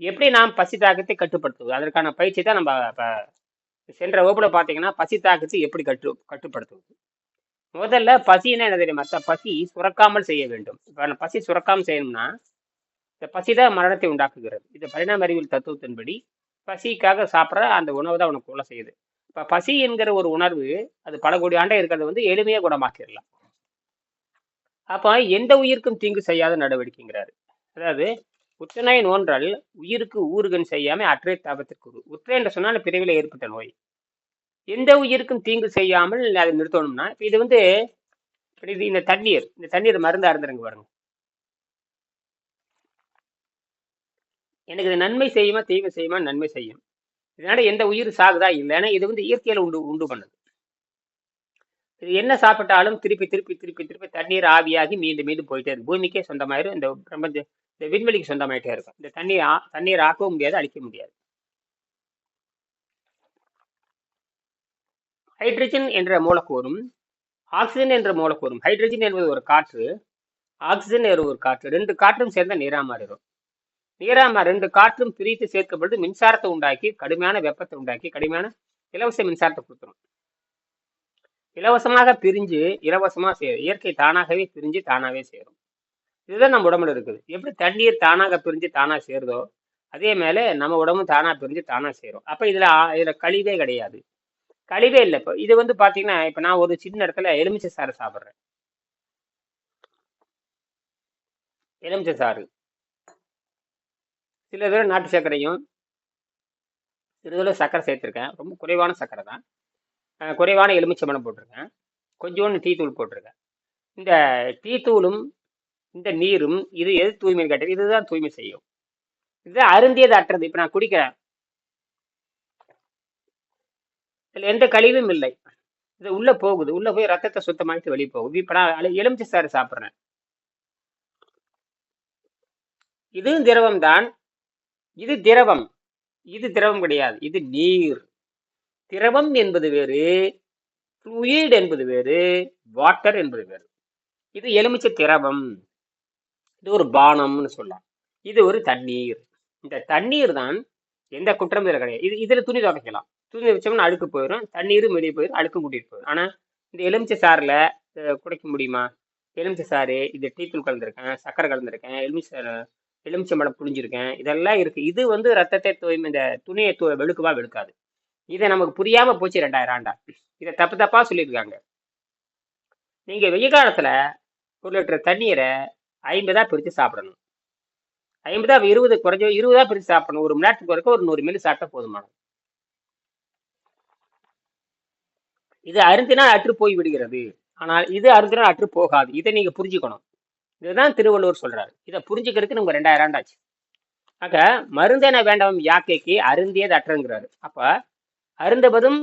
எப்படி நாம் பசி தாக்கத்தை கட்டுப்படுத்துவது? அதற்கான பயிற்சி தான் நம்ம இப்போ சென்ற வகுப்பில் பார்த்தீங்கன்னா பசி தாக்கத்தை எப்படி கட்டு கட்டுப்படுத்துவது? முதல்ல பசின்னா என்ன தெரியுமா? பசி சுரக்காமல் செய்ய வேண்டும். இப்போ பசி சுரக்காமல் செய்யணும்னா இந்த பசி தான் மரணத்தை உண்டாக்குகிறது. இது பரிணாம அறிவியல் தத்துவத்தின்படி பசிக்காக சாப்பிட்ற அந்த உணவு தான் உனக்கு கொலை செய்யுது. இப்போ பசி என்கிற ஒரு உணர்வு அது பல கோடி ஆண்டை இருக்கிறத வந்து எளிமையாக குணமாக்கிடலாம். அப்போ எந்த உயிருக்கும் தீங்கு செய்யாத நடவடிக்கைங்கிறாரு. அதாவது உற்றநோய் நோன்றால் உயிருக்கு ஊறுகன் செய்யாமல் அற்றை தாபத்திற்கு உரு உற்றை என்று சொன்னால் பிறவில ஏற்பட்ட நோய். எந்த உயிருக்கும் தீங்கு செய்யாமல் அதை நிறுத்தணும்னா இப்போ இது வந்து இது இந்த தண்ணீர் இந்த தண்ணீர் மருந்தா இருந்துருங்க பாருங்க. எனக்கு இது நன்மை செய்யுமா தீமை செய்யுமா நன்மை செய்யும். இதனால எந்த உயிர் சாகுதா இல்லைன்னா இது வந்து இயற்கையில் உண்டு உண்டு பண்ணுது. இது என்ன சாப்பிட்டாலும் திருப்பி திருப்பி திருப்பி திருப்பி தண்ணீர் ஆவியாகி மீண்டும் மீண்டும் போயிட்டே இருக்கு. பூமிக்கே சொந்தமாயிரும். இந்த பிரபஞ்ச இந்த விண்வெளிக்கு சொந்தமாயிட்டே இருக்கும். இந்த தண்ணீர் தண்ணீர் ஆக்கவும் முடியாது அழிக்க முடியாது. ஹைட்ரஜன் என்ற மூலக்கூறும் ஆக்சிஜன் என்ற மூலக்கூறும் ஹைட்ரஜன் என்பது ஒரு காற்று ஆக்சிஜன் என்ற ஒரு காற்று ரெண்டு காற்றும் சேர்ந்த நீரா மாறிடும். ரெண்டு காற்றும் பிரித்து சேர்க்கப்பட்டு மின்சாரத்தை உண்டாக்கி கடுமையான வெப்பத்தை உண்டாக்கி கடுமையான இலவச மின்சாரத்தை கொடுத்துரும். இலவசமாக பிரிஞ்சு இலவசமா செய்யும் இயற்கை தானாகவே பிரிஞ்சு தானாகவே சேரும். இதுதான் நம்ம உடம்புல இருக்குது. எப்படி தண்ணீர் தானாக பிரிஞ்சு தானா சேருதோ அதே மேலே நம்ம உடம்பு தானா பிரிஞ்சு தானா சேரும். அப்ப இதுல இதில் இதுல கழிவே கிடையாது. கழிவே இல்லை இப்போ. இது வந்து பாத்தீங்கன்னா இப்போ நான் ஒரு சின்ன இடத்துல எலுமிச்சை சாறு சாப்பிட்றேன். எலுமிச்சை சாறு. சில தடவை நாட்டு சர்க்கரையும் சிறிதளவு சர்க்கரை சேர்த்துருக்கேன். ரொம்ப குறைவான சர்க்கரை தான். குறைவான எலுமிச்சை பழம் போட்டிருக்கேன். கொஞ்சோண்டு டீ தூள் போட்டிருக்கேன். இந்த டீ தூளும் இந்த நீரும் இது எது தூய்மை கேட்டது இதுதான் தூய்மை செய்யும். இதுதான் அருந்தியது அற்றது. இப்ப நான் குடிக்கிறேன். இதுல எந்த கழிவும் இல்லை. இது உள்ள போகுது. உள்ள போய் ரத்தத்தை சுத்தமாயிட்டு வெளியே போகுது. இப்ப நான் எலுமிச்சை சாறு சாப்பிட்றேன். இதுவும் திரவம் தான். இது திரவம். இது திரவம் கிடையாது. இது நீர். திரவம் என்பது வேறு ஃப்ளூயிட் என்பது வேறு வாட்டர் என்பது வேறு. இது எலுமிச்சை திரவம். இது ஒரு பானம்னு சொல்லலாம் இது ஒரு தண்ணீர். இந்த தண்ணீர் தான் எந்த குற்றமும் இதில் கிடையாது. இது இதில் துணி துவைக்கலாம். துணி வச்சோம்னா அழுக்கு போயிடும் தண்ணீரும் வெளியே போயிடும் அழுக்கும் கூட்டிகிட்டு போயிடும் ஆனால் இந்த எலுமிச்சை சாறில் குடைக்க முடியுமா? எலுமிச்சை சாறு இது டீத்தூள் கலந்துருக்கேன் சக்கரை கலந்துருக்கேன் எலுமிச்சை சாறு எலுமிச்சை மடம் புழிஞ்சிருக்கேன் இதெல்லாம் இருக்குது இது வந்து ரத்தத்தை தூய்மை இந்த துணியை தூ வெளுக்குவா வெளுக்காது. இதை நமக்கு புரியாமல் போச்சு ரெண்டாயிரம் ஆண்டா. இதை தப்பு தப்பாக சொல்லியிருக்காங்க. நீங்கள் வெய்ய காலத்தில் ஒரு லிட்டர் தண்ணீரை ஐம்பதா பிரித்து சாப்பிடணும். ஐம்பதா இருபது குறைஞ்ச இருபதா பிரித்து சாப்பிடணும். ஒரு மணி நேரத்துக்கு வரைக்கும் ஒரு நூறு மில்லி சாப்பிட்டா போதுமானது. இது அருந்தினால் அற்று போய் விடுகிறது. ஆனால் இது அருந்தினால் அற்று போகாது. இதை நீங்கள் புரிஞ்சுக்கணும். இதுதான் திருவள்ளுவர் சொல்றாரு. இதை புரிஞ்சுக்கிறதுக்கு நம்ம ரெண்டாயிரம் ஆண்டாச்சு. ஆக மருந்தென வேண்டாம் யாக்கைக்கு அருந்தியது அற்றுங்கிறாரு. அப்ப அருந்தபதும்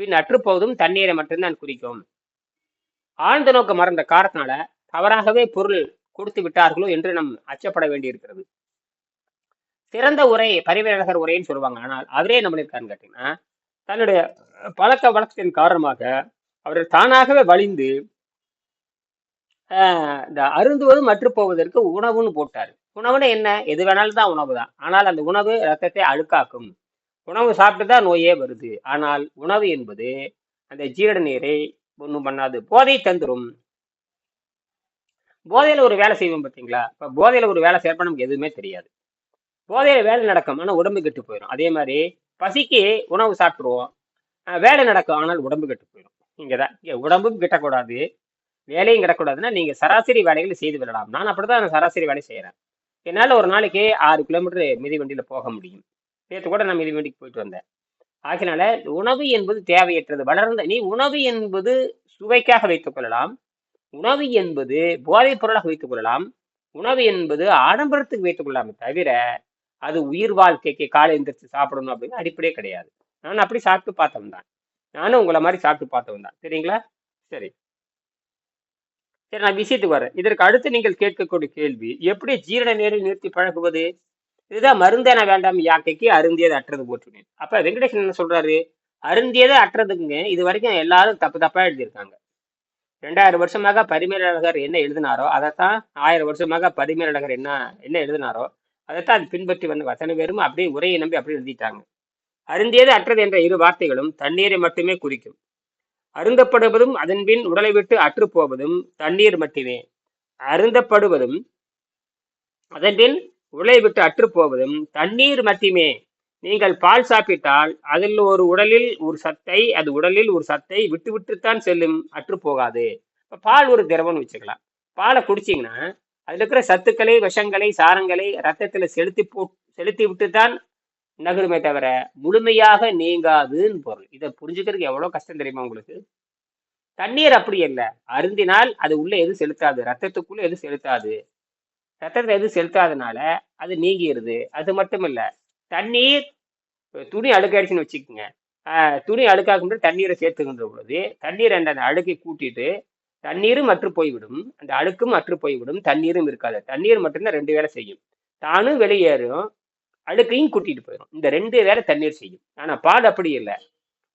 பின் அற்றுப்போவதும் தண்ணீரை மட்டும்தான் குறிக்கும். ஆழ்ந்த நோக்க மறந்த காரத்தினால தவறாகவே பொருள் கொடுத்து விட்டார்களோ என்று நம் அச்சப்பட வேண்டியிருக்கிறது. சிறந்த உரை பரிவேலகர் உரைன்னு சொல்லுவாங்க. ஆனால் அவரே நம்மள கேட்டீங்கன்னா தன்னுடைய பழக்க வழக்கத்தின் காரணமாக அவர் தானாகவே வலிந்து ஆஹ் இந்த அருந்துவதும் மற்று போவதற்கு உணவுன்னு போட்டார். உணவுன்னு என்ன? எது வேணாலும் தான் உணவு தான். ஆனால் அந்த உணவு ரத்தத்தை அழுக்காக்கும். உணவு சாப்பிட்டு தான் நோயே வருது. ஆனால் உணவு என்பது அந்த ஜீரண நீரை ஒன்றும் பண்ணாது. போதை தந்துரும். போதையில ஒரு வேலை செய்வோம் பார்த்தீங்களா? இப்போ போதையில ஒரு வேலை செய்யறப்ப நமக்கு எதுவுமே தெரியாது. போதையில வேலை நடக்கும் ஆனால் உடம்பு கெட்டு போயிடும் அதே மாதிரி பசிக்கு உணவு சாப்பிட்ருவோம் வேலை நடக்கும் ஆனால் உடம்பு கெட்டு போயிடும் இங்கே தான் இங்கே உடம்பும் கிட்டக்கூடாது வேலையும் கிடக்கூடாதுன்னா நீங்கள் சராசரி வேலைகளை செய்து விடலாம். நான் அப்படிதான் சராசரி வேலை செய்கிறேன் என்னால் ஒரு நாளைக்கு ஆறு கிலோமீட்டர் மிதி வண்டியில் போக முடியும். நேற்று கூட நான் மிதி வண்டிக்கு போயிட்டு வந்தேன். ஆகினால உணவு என்பது தேவையற்றது. வளர்ந்த நீ உணவு என்பது சுவைக்காக வைத்துக் கொள்ளலாம். உணவு என்பது போதைப் பொருளாக வைத்துக் கொள்ளலாம். உணவு என்பது ஆடம்பரத்துக்கு வைத்துக் கொள்ளலாமே தவிர அது உயிர் வாழ்க்கைக்கு காலை எந்திரிச்சு சாப்பிடணும் அப்படின்னு அடிப்படையே கிடையாது. நான் அப்படி சாப்பிட்டு பார்த்தவன் தான். நானும் உங்களை மாதிரி சாப்பிட்டு பார்த்தவன் தான். சரிங்களா? சரி. சரி நான் விஷயத்துக்கு வரேன். இதற்கு அடுத்து நீங்கள் கேட்கக்கூடிய கேள்வி எப்படி ஜீரண நீரை நிறுத்தி பழகுவது? இதுதான் மருந்தேன வேண்டாம் யாக்கைக்கு அருந்தியது அற்றது போட்டுனேன் அப்ப வெங்கடேசன் என்ன சொல்றாரு? அருந்தியதை அற்றதுங்க. இது வரைக்கும் எல்லாரும் தப்பு தப்பா எழுதியிருக்காங்க. ரெண்டாயிரம் வருஷமாக பரிமேலழகர் என்ன எழுதினாரோ அதைத்தான் ஆயிரம் வருஷமாக பரிமேலழகர் என்ன என்ன எழுதினாரோ அதைத்தான் அது பின்பற்றி வந்த அத்தனை பேரும் அப்படியே உரையை நம்பி அப்படியே எழுதிட்டாங்க. அருந்தியது அற்றது என்ற இரு வார்த்தைகளும் தண்ணீரை மட்டுமே குறிக்கும். அருந்தப்படுவதும் அதன்பின் உடலை விட்டு அற்று போவதும் தண்ணீர் மட்டுமே. அருந்தப்படுவதும் அதன்பின் உடலை விட்டு அற்று போவதும் தண்ணீர் மட்டுமே நீங்கள் பால் சாப்பிட்டால் அதில் ஒரு உடலில் ஒரு சத்தை அது உடலில் ஒரு சத்தை விட்டு விட்டுத்தான் செல்லும் அற்று போகாது. இப்போ பால் ஒரு திரவம்னு வச்சுக்கலாம். பாலை குடிச்சீங்கன்னா அதில் இருக்கிற சத்துக்களை விஷங்களை சாரங்களை ரத்தத்தில் செலுத்தி போ செலுத்தி விட்டுத்தான் நகருமே தவிர முழுமையாக நீங்காதுன்னு பொருள். இதை புரிஞ்சுக்கிறதுக்கு எவ்வளோ கஷ்டம் தெரியுமா உங்களுக்கு? தண்ணீர் அப்படி இல்லை. அருந்தினால் அது உள்ளே எதுவும் செலுத்தாது. ரத்தத்துக்குள்ளே எதுவும் செலுத்தாது. ரத்தத்தை எதுவும் செலுத்தாதனால அது நீங்கிடுது அது மட்டும் இல்லை. தண்ணீர் துணி அழுக்காயிடுச்சுன்னு வச்சுக்கோங்க. துணி அழுக்காக்கும்போது தண்ணீரை சேர்த்துக்கின்ற பொழுது தண்ணீர் என்ற அந்த அழுக்கை கூட்டிட்டு தண்ணீரும் அற்று போய்விடும். அந்த அழுக்கும் அற்று போய்விடும். தண்ணீரும் இருக்காது. தண்ணீர் மட்டும்தான் ரெண்டு வேலை செய்யும். தானும் வெளியேறும். அழுக்கையும் கூட்டிட்டு போயிடும் இந்த ரெண்டு வேலை தண்ணீர் செய்யும். ஆனா பால் அப்படி இல்லை.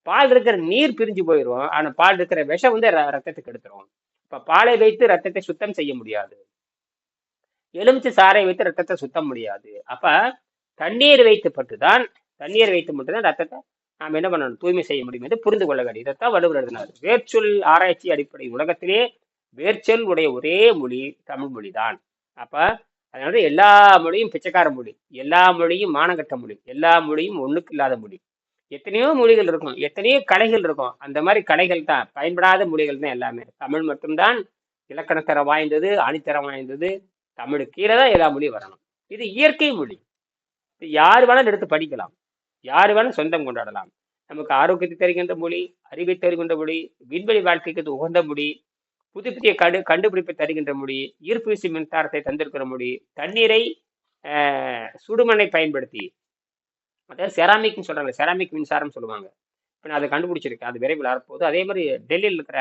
பால் இருக்கிற நீர் பிரிஞ்சு போயிடும் ஆனா பால் இருக்கிற விஷம் வந்து ர- ரத்தத்துக்கு எடுத்துரும். இப்ப பாலை வைத்து ரத்தத்தை சுத்தம் செய்ய முடியாது. எலுமிச்சை சாறை வைத்து ரத்தத்தை சுத்தம் முடியாது. அப்ப தண்ணீர் வைத்து பட்டுதான் தண்ணீர் வைத்து மட்டும்தான் ரத்தத்தை நாம் என்ன பண்ணணும் தூய்மை செய்ய முடியும் என்று புரிந்து கொள்ள வேண்டிய இதைத்தான் வள்ளுவர் எழுதினார். வேர்ச்சொல் ஆராய்ச்சி அடிப்படை உலகத்திலே வேர்ச்சொல் உடைய ஒரே மொழி தமிழ் மொழிதான். அப்போ அதனால எல்லா மொழியும் பிச்சைக்கார மொழி எல்லா மொழியும் மானகட்ட மொழி எல்லா மொழியும் ஒண்ணுக்கு இல்லாத மொழி. எத்தனையோ மொழிகள் இருக்கும் எத்தனையோ கலைகள் இருக்கும். அந்த மாதிரி கலைகள் தான் பயன்படாத மொழிகள் தான் எல்லாமே. தமிழ் மட்டும்தான் இலக்கணத்தரம் வாய்ந்தது அணித்தரம் வாய்ந்தது. தமிழுக்கு கீழே தான் எல்லா மொழியும் வரணும். இது இயற்கை மொழி. யார் வேணாலும் எடுத்து படிக்கலாம். யார் வேணாலும் சொந்தம் கொண்டாடலாம். நமக்கு ஆரோக்கியத்தை தருகின்ற மொழி அறிவை தருகின்ற மொழி விண்வெளி வாழ்க்கைக்கு உகந்த மொழி புது புதிய கண்டு கண்டுபிடிப்பை தருகின்ற மொழி ஈர்ப்பு விசை மின்சாரத்தை தந்திருக்கிற மொழி தண்ணீரை ஆஹ், சுடுமண்ணை பயன்படுத்தி அதாவது செராமிக்னு சொல்றாங்க செராமிக் மின்சாரம் சொல்லுவாங்க. இப்போ நான் அதை கண்டுபிடிச்சிருக்கேன் அது விரைவில் வரப்போகுது. அதே மாதிரி டெல்லியில் இருக்கிற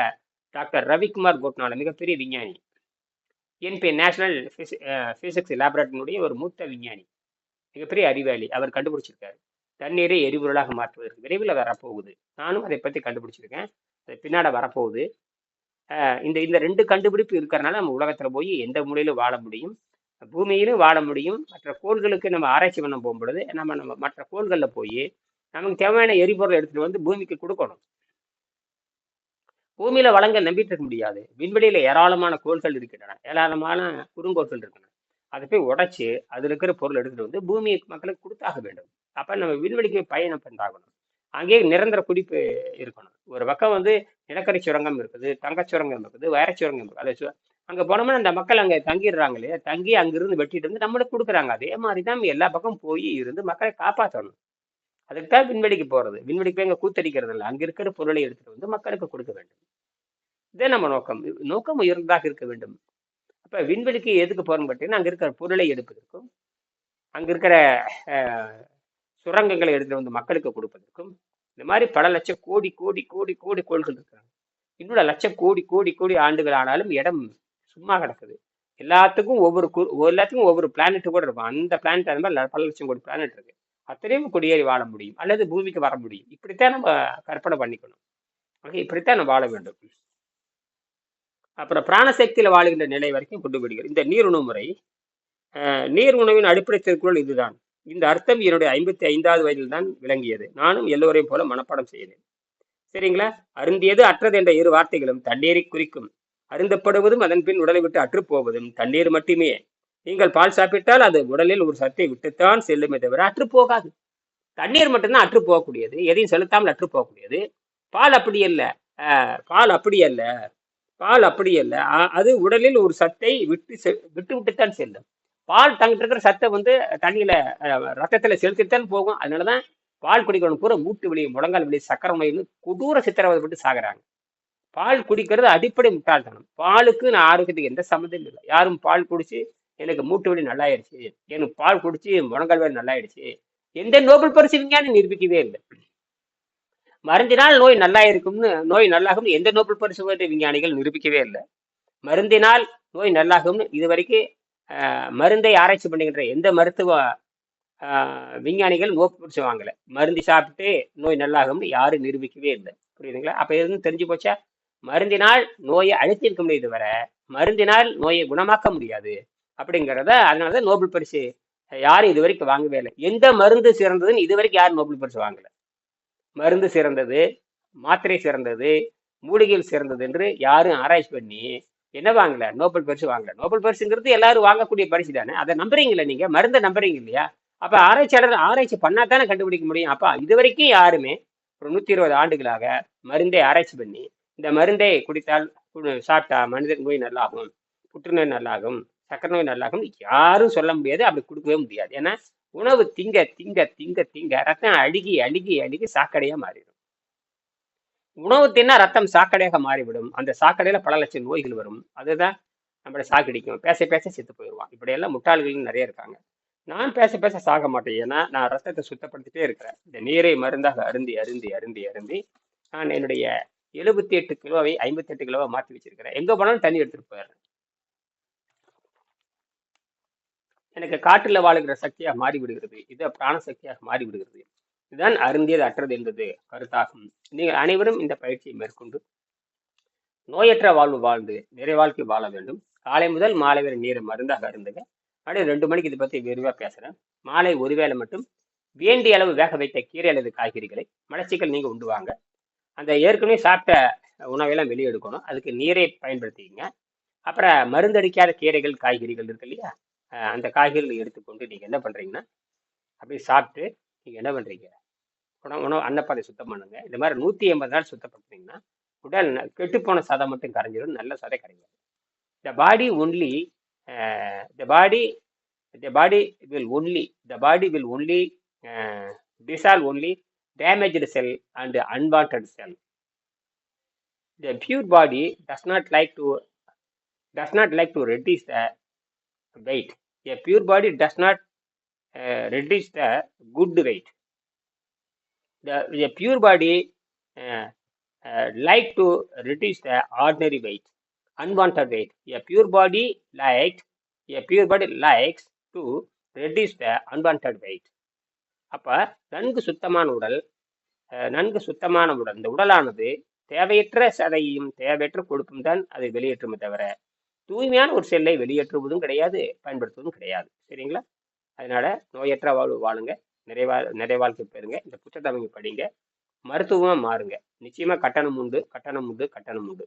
டாக்டர் ரவிக்குமார் கோட்னால மிகப்பெரிய விஞ்ஞானி. என்பி நேஷனல் ஃபிசிக்ஸ் லேபரேட்டரினுடைய ஒரு மூத்த விஞ்ஞானி. மிகப்பெரிய அறிவாளி. அவர் கண்டுபிடிச்சிருக்காரு. தண்ணீரை எரிபொருளாக மாற்றுவதற்கு விரைவில் வரப்போகுது. நானும் அதை பற்றி கண்டுபிடிச்சிருக்கேன். அது பின்னாட வரப்போகுது. இந்த இந்த ரெண்டு கண்டுபிடிப்பு இருக்கிறனால நம்ம உலகத்தில் போய் எந்த மூலையிலும் வாழ முடியும். பூமியிலும் வாழ முடியும். மற்ற கோள்களுக்கு நம்ம ஆராய்ச்சி பண்ண போகும்பொழுது நம்ம நம்ம மற்ற கோள்களில் போய் நமக்கு தேவையான எரிபொருள் எடுத்துகிட்டு வந்து பூமிக்கு கொடுக்கணும். பூமியில வளங்கள் நம்பிட்டு இருக்க முடியாது. விண்வெளியில ஏராளமான கோள்கள் இருக்கின்றன. ஏராளமான குறுங்கோள்கள் இருக்கின்றன. அதை போய் உடைச்சு அதில் இருக்கிற பொருள் எடுத்துட்டு வந்து பூமி மக்களுக்கு கொடுத்தாக வேண்டும். அப்போ நம்ம விண்வெளிக்கு பயணம் பண்ணாகணும். அங்கேயே நிரந்தர குடிப்பு இருக்கணும். ஒரு பக்கம் வந்து நிலக்கரி சுரங்கம் இருக்குது தங்க சுரங்கம் இருக்குது வைர சுரங்கம் இருக்குது. அதை சு- அங்கே போனோம்னா அந்த மக்கள் அங்கே தங்கிடுறாங்க இல்லையா? தங்கி அங்கிருந்து வெட்டிட்டு வந்து நம்மளுக்கு கொடுக்குறாங்க. அதே மாதிரி தான் எல்லா பக்கம் போய் இருந்து மக்களை காப்பாற்றணும் அதுக்கு தான் விண்வெளிக்கு போகிறது விண்வெளிக்கு போய் அங்கே கூத்தடிக்கிறது இல்லை. அங்கே இருக்கிற பொருளை எடுத்துகிட்டு வந்து மக்களுக்கு கொடுக்க வேண்டும். இதே நம்ம நோக்கம். நோக்கம் உயர்ந்ததாக இருக்க வேண்டும். அப்போ விண்வெளிக்கு எதுக்கு போகிறோம்னு பார்த்தீங்கன்னா அங்கே இருக்கிற பொருளை எடுப்பதற்கும் அங்கே இருக்கிற சுரங்கங்களை எடுத்துட்டு வந்து மக்களுக்கு கொடுப்பதற்கும் இந்த மாதிரி பல லட்சம் கோடி கோடி கோடி கோடி கோள்கள் இருக்கிறாங்க. இன்னொரு லட்சம் கோடி கோடி கோடி ஆண்டுகள் ஆனாலும் இடம் சும்மா கிடக்குது. எல்லாத்துக்கும் ஒவ்வொரு கு- எல்லாத்துக்கும் ஒவ்வொரு பிளானெட்டு கூட இருக்கும். அந்த பிளானெட் அது மாதிரி பல லட்சம் கோடி பிளானட் இருக்கு. அத்தனையும் குடியேறி வாழ முடியும். அல்லது பூமிக்கு வர முடியும். இப்படித்தான் நம்ம கற்பனை பண்ணிக்கணும். ஓகே இப்படித்தான் நம்ம வாழ வேண்டும். அப்புறம் பிராணசக்தியில் வாழுகின்ற நிலை வரைக்கும் கொண்டு போயிடுகிறது இந்த நீர் உணவு முறை நீர் உணவின் அடிப்படை திருக்குறள் இதுதான். இந்த அர்த்தம் என்னுடைய ஐம்பத்தி ஐந்தாவது வயதில் தான் விளங்கியது. நானும் எல்லோரையும் போல மனப்பாடம் செய்தேன் சரிங்களா? அருந்தியது அற்றது என்ற இரு வார்த்தைகளும் தண்ணீரை குறிக்கும். அருந்தப்படுவதும் அதன் பின் உடலை விட்டு அற்றுப்போவதும் தண்ணீர் மட்டுமே. நீங்கள் பால் சாப்பிட்டால் அது உடலில் ஒரு சத்தை விட்டுத்தான் செல்லுமே தவிர அற்று போகாது. தண்ணீர் மட்டும்தான் அற்று போகக்கூடியது. எதையும் செலுத்தாமல் அற்று போகக்கூடியது. பால் அப்படி அல்ல. பால் அப்படி அல்ல. பால் அப்படி இல்லை அது உடலில் ஒரு சத்தை விட்டு செ- விட்டு விட்டுத்தான் செல்லும். பால் தங்கிட்டு இருக்கிற சத்தை வந்து தண்ணியில ரத்தத்தில் ரத்தத்துல செலுத்தித்தான் போகும். அதனாலதான் பால் குடிக்கிறவங்க பூரா மூட்டு வலி முழங்கால் வலி சக்கரை நோயின்னு கொடூர சித்திரவதைப்பட்டு சாகுறாங்க. பால் குடிக்கிறது அடிப்படை முட்டாள்தனம். பாலுக்கு நான் ஆரோக்கியத்துக்கு எந்த சம்மந்தம் இல்லை. யாரும் பால் குடிச்சு எனக்கு மூட்டு வலி நல்லாயிடுச்சு. எனக்கு பால் குடிச்சு முழங்கால் வலி நல்லாயிடுச்சு. எந்த நோபல் பரிசு விஞ்ஞானம் நிரூபிக்கவே இல்லை. மருந்தினால் நோய் நல்லா இருக்கும்னு நோய் நல்லாகும்னு எந்த நோபல் பரிசு பெற்ற விஞ்ஞானிகள் நிரூபிக்கவே இல்லை. மருந்தினால் நோய் நல்லாகும்னு இதுவரைக்கும் வரைக்கும் மருந்தை ஆராய்ச்சி பண்ணுகின்ற எந்த மருத்துவ விஞ்ஞானிகள் நோக்கு பரிசு வாங்கல. மருந்து சாப்பிட்டு நோய் நல்லாகும்னு யாரும் நிரூபிக்கவே இல்லை. புரியுதுங்களா? அப்ப எதுவும் தெரிஞ்சு போச்சா? மருந்தினால் நோயை அழித்திருக்க முடியாது வர மருந்தினால் நோயை குணமாக்க முடியாது. அப்படிங்கிறத அதனாலதான் நோபல் பரிசு யாரும் இது வரைக்கும் வாங்கவே இல்லை. எந்த மருந்து சிறந்ததுன்னு இது வரைக்கும் யாரும் நோபல் பரிசு வாங்கலை. மருந்து சிறந்தது மாத்திரை சிறந்தது மூலிகைகள் சிறந்தது என்று யாரும் ஆராய்ச்சி பண்ணி என்ன வாங்கல? நோபல் பரிசு வாங்கல. நோபல் பரிசுங்கிறது எல்லாரும் வாங்கக்கூடிய பரிசு தானே. அதை நம்புறீங்களா நீங்க? மருந்தை நம்புறீங்க இல்லையா? அப்ப ஆராய்ச்சியாளர் ஆராய்ச்சி பண்ணா தானே கண்டுபிடிக்க முடியும். அப்ப இது வரைக்கும் யாருமே ஒரு நூத்தி இருபது ஆண்டுகளாக மருந்தை ஆராய்ச்சி பண்ணி இந்த மருந்தை குடித்தால் சாப்பிட்டா மனிதன் நோய் நல்லாகும் புற்றுநோய் நல்லாகும் சக்கரை நோய் நல்லாகும் யாரும் சொல்ல முடியாது. அப்படி கொடுக்கவே முடியாது. ஏன்னா உணவு திங்க திங்க திங்க திங்க ரத்தம் அழுகி அழுகி அழுகி சாக்கடையா மாறிடும். உணவு தின்னா ரத்தம் சாக்கடையாக மாறிவிடும். அந்த சாக்கடையில பல லட்சம் நோய்கள் வரும். அதுதான் நம்மளை சாக்கடிக்கும் பேச பேச செத்து போயிடுவான். இப்படியெல்லாம் முட்டாள்கள் நிறைய இருக்காங்க. நான் பேச பேச சாக மாட்டேன். ஏன்னா நான் ரத்தத்தை சுத்தப்படுத்திட்டே இருக்கிறேன். இந்த நீரை மருந்தாக அருந்தி அருந்தி அருந்தி அருந்தி நான் என்னுடைய எழுபத்தி எட்டு கிலோவை ஐம்பத்தி எட்டு கிலோவை மாற்றி வச்சிருக்கிறேன். எங்க போனாலும் தண்ணி எடுத்துட்டு போயிடுறேன். எனக்கு காட்டில் வாழுகிற சக்தியாக மாறி விடுகிறது இது பிராண சக்தியாக மாறி விடுகிறது இதுதான் அருந்தியது அற்றது என்பது. கருத்தாகும். நீங்கள் அனைவரும் இந்த பயிற்சியை மேற்கொண்டு நோயற்ற வாழ்வு வாழ்ந்து நிறை வாழ்க்கை வாழ வேண்டும். காலை முதல் மாலை வரை நீரை மருந்தாக அருந்துங்க. அப்படியே ரெண்டு மணிக்கு இதை பற்றி விரிவாக பேசுகிறேன் மாலை ஒருவேளை மட்டும் வேண்டிய அளவு வேக வைத்த கீரை அல்லது காய்கறிகளை மலச்சிக்கல் நீங்கள் உண்டு வாங்க. அந்த ஏற்கனவே சாப்பிட்ட உணவையெல்லாம் வெளியே எடுக்கணும். அதுக்கு நீரை பயன்படுத்திக்கங்க. அப்புறம் மருந்தடிக்காத கீரைகள் காய்கறிகள் இருக்கு இல்லையா? அந்த காய்கறிகளை எடுத்துக்கொண்டு நீங்கள் என்ன பண்ணுறீங்கன்னா அப்படியே சாப்பிட்டு நீங்கள் என்ன பண்ணுறீங்க உணவு உணவு அன்னப்பாதை சுத்தம் பண்ணுங்க. இந்த மாதிரி நூற்றி எண்பது நாள் சுத்தப்படுத்துனீங்கன்னா உடல் கெட்டுப்போன சதை மட்டும் கரைஞ்சிடும் நல்ல சதை கரைஞ்சிடும் the body only the body the body will only the body will only dissolve only damaged cell and unwanted cell the pure body does not like to does not like to reduce the weight. A pure body does not uh, reduce the good weight. The a pure body uh, uh, like to reduce the ordinary weight, unwanted weight. A pure body like a pure body likes to reduce the unwanted weight. அப்ப நன்கு சுத்தமான உடல் அஹ், நன்கு சுத்தமான உடல் இந்த உடலானது தேவையற்ற சதையும் தேவையற்ற கொழுப்பும் தான் அதை வெளியேற்றுமே தவிர தூய்மையான ஒரு செல்லை வெளியேற்றுவதும் கிடையாது பயன்படுத்துவதும் கிடையாது. சரிங்களா? அதனால நோயற்ற வாழ்வு வாழுங்க நிறைவா நிறைவாழ்க்கை பெறுங்க இந்த புத்தகத்தை அவங்க படிங்க மருத்துவமா மாறுங்க. நிச்சயமா கட்டணம் உண்டு கட்டணம் உண்டு கட்டணம் உண்டு.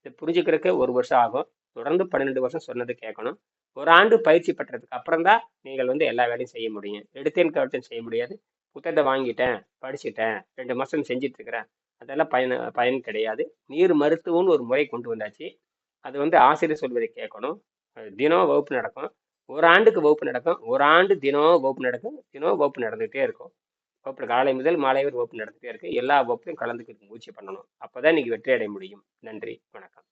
இதை புரிஞ்சுக்கிறதுக்கு ஒரு வருஷம் ஆகும். தொடர்ந்து பன்னெண்டு வருஷம் சொன்னது கேட்கணும். ஒரு ஆண்டு பயிற்சி பெற்றதுக்கு அப்புறம் தான் நீங்கள் வந்து எல்லா வேலையும் செய்ய முடியும். எடுத்தேன் கவிழ்த்தேன் செய்ய முடியாது. புத்தகத்தை வாங்கிட்டேன் படிச்சுட்டேன் ரெண்டு மாசம் செஞ்சிட்டு இருக்கிறேன். அதெல்லாம் பயன் பயன் கிடையாது. நீர் மருத்துவம்னு ஒரு முறை கொண்டு வந்தாச்சு. அது வந்து ஆசிரியர் சொல்வதை கேட்கணும். அது தினம் வகுப்பு நடக்கும். ஒரு ஆண்டுக்கு வகுப்பு நடக்கும். ஒரு ஆண்டு தினம் வகுப்பு நடக்கும். தினம் வகுப்பு நடந்துகிட்டே இருக்கும். வகுப்பு காலை முதல் மாலை வரை வகுப்பு நடந்துகிட்டே இருக்கு. எல்லா வகுப்புலையும் கலந்துக்கிறதுக்கு முயற்சி பண்ணணும். அப்பதான் இன்னைக்கு வெற்றி அடைய முடியும். நன்றி. வணக்கம்.